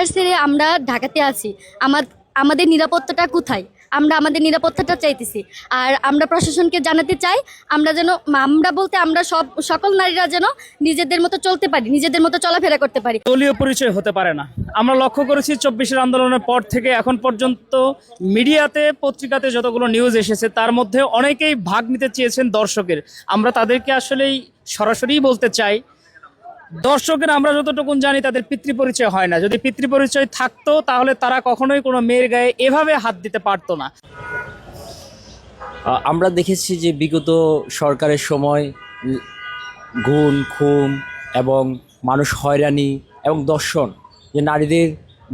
পরিবার ছেড়ে আমরা ঢাকাতে আছি। আমার, আমাদের নিরাপত্তাটা কোথায়? আমরা আমাদের নিরাপত্তাটা চাইতেছি। আর আমরা প্রশাসনকে জানাতে চাই, আমরা যেন, আমরা বলতে আমরা সব, সকল নারীরা যেন নিজেদের মতো চলতে পারি, নিজেদের মতো চলাফেরা করতে পারি। দলীয় পরিচয় হতে পারে না। আমরা লক্ষ্য করেছি চব্বিশের আন্দোলনের পর থেকে এখন পর্যন্ত মিডিয়াতে, পত্রিকাতে যতগুলো নিউজ এসেছে, তার মধ্যে অনেকেই ভাগ নিতে চেয়েছেন দর্শকের। আমরা তাদেরকে আসলেই সরাসরি বলতে চাই দর্শকের আমরা যতটুকুন জানি তাদের পিতৃ পরিচয় হয় না। যদি পিতৃ পরিচয় থাকতো, তাহলে তারা কখনোই কোনো মেয়ের গায়ে এভাবে হাত দিতে পারতো না। আমরা দেখেছি যে বিগত সরকারের সময় গুণ, খুন এবং মানুষ হয়রানি এবং দর্শন, যে নারীদের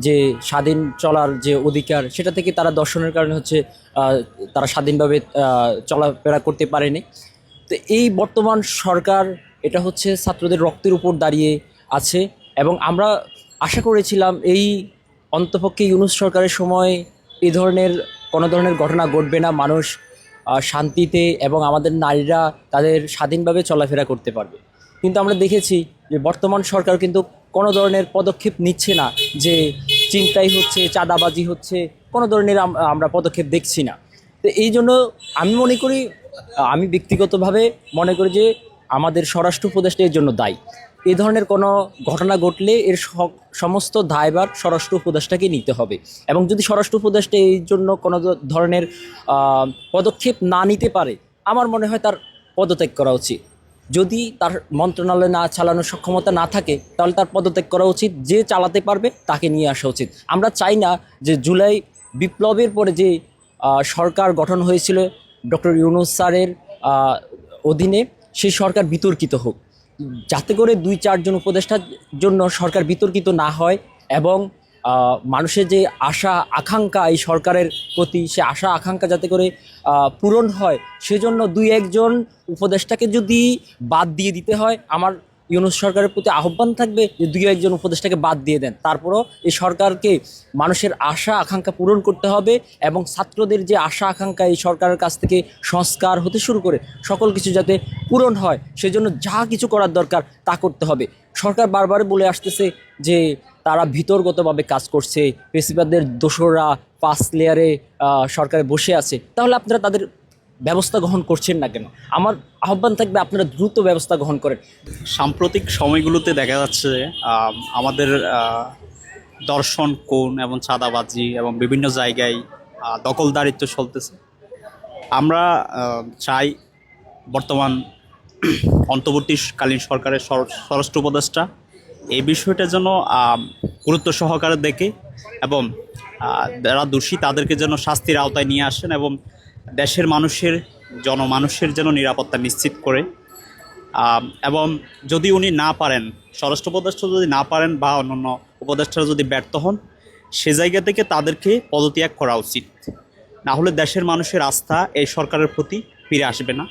যে স্বাধীন চলার যে অধিকার, সেটা থেকে তারা দর্শনের কারণে হচ্ছে তারা স্বাধীনভাবে চলাফেরা করতে পারেনি। তো এই বর্তমান সরকার এটা হচ্ছে ছাত্রদের রক্তের উপর দাঁড়িয়ে আছে এবং আমরা আশা করেছিলাম এই অন্তপক্ষে ইউনুস সরকারের সময় এই ধরনের কোনো ধরনের ঘটনা ঘটবে না, মানুষ শান্তিতে এবং আমাদের নারীরা তাদের স্বাধীনভাবে চলাফেরা করতে পারবে। কিন্তু আমরা দেখেছি যে বর্তমান সরকার কিন্তু কোনো ধরনের পদক্ষেপ নিচ্ছে না যে চিন্তাই হচ্ছে, চাঁদাবাজি হচ্ছে, কোনো ধরনের আমরা পদক্ষেপ দেখছি না। তো এই জন্য আমি মনে করি আমি ব্যক্তিগতভাবে মনে করি যে আমাদের স্বরাষ্ট্র উপদেষ্টা এর জন্য দায়ী। এ ধরনের কোনো ঘটনা ঘটলে এর সমস্ত দায়ভার স্বরাষ্ট্র উপদেষ্টাকে নিতে হবে এবং যদি স্বরাষ্ট্র উপদেষ্টা এই জন্য কোনো ধরনের পদক্ষেপ না নিতে পারে, আমার মনে হয় তার পদত্যাগ করা উচিত। যদি তার মন্ত্রণালয় না চালানোর সক্ষমতা না থাকে, তাহলে তার পদত্যাগ করা উচিত। যে চালাতে পারবে, তাকে নিয়ে আসা উচিত। আমরা চাই না যে জুলাই বিপ্লবের পরে যে সরকার গঠন হয়েছিল ডক্টর ইউনুস স্যারের অধীনে সেই সরকার বিতর্কিত হোক। যাতে করে দুই চারজন উপদেষ্টার জন্য সরকার বিতর্কিত না হয় এবং মানুষের যে আশা, আকাঙ্ক্ষা এই সরকারের প্রতি, সে আশা, আকাঙ্ক্ষা যাতে করে পূরণ হয়, সেজন্য দুই একজন উপদেষ্টাকে যদি বাদ দিয়ে দিতে হয়, আমার ইউনুস সরকারের প্রতি আহ্বান থাকবে যে দুই একজন উপদেষ্টাকে বাদ দিয়ে দেন। তারপরও এই সরকারকে মানুষের আশা, আকাঙ্ক্ষা পূরণ করতে হবে এবং ছাত্রদের যে আশা, আকাঙ্ক্ষা এই সরকারের কাছ থেকে সংস্কার হতে শুরু করে সকল কিছু যাতে পূরণ হয়, সেজন্য যা কিছু করার দরকার তা করতে হবে। সরকার বারবার বলে আসতেছে যে তারা ভিতরগতভাবে কাজ করছে পেশিবাদের দোসররা পাঁচ লেয়ারে সরকারে বসে আছে। তাহলে আপনারা তাদের ব্যবস্থা গ্রহণ করছেন না কেন? আমার আহ্বান থাকবে আপনারা দ্রুত ব্যবস্থা গ্রহণ করেন। সাম্প্রতিক সময়গুলোতে দেখা যাচ্ছে আমাদের দর্শন, কোণ এবং চাঁদাবাজি এবং বিভিন্ন জায়গায় দখলদারিত্ব চলতেছে। আমরা চাই বর্তমান অন্তর্বর্তীকালীন সরকারের স্বর- স্বরাষ্ট্র উপদেষ্টা এই বিষয়টা যেন গুরুত্ব সহকারে দেখে এবং যারা দোষী তাদেরকে যেন শাস্তির আওতায় নিয়ে আসেন এবং দেশের মানুষের, জনমানুষের যেন নিরাপত্তা নিশ্চিত করে। এবং যদি উনি না পারেন, স্বরাষ্ট্র উপদেষ্টা যদি না পারেন বা অন্যান্য উপদেষ্টারা যদি ব্যর্থ হন, সে জায়গা থেকে তাদেরকে পদত্যাগ করা উচিত। না হলে দেশের মানুষের আস্থা এই সরকারের প্রতি ফিরে আসবে না।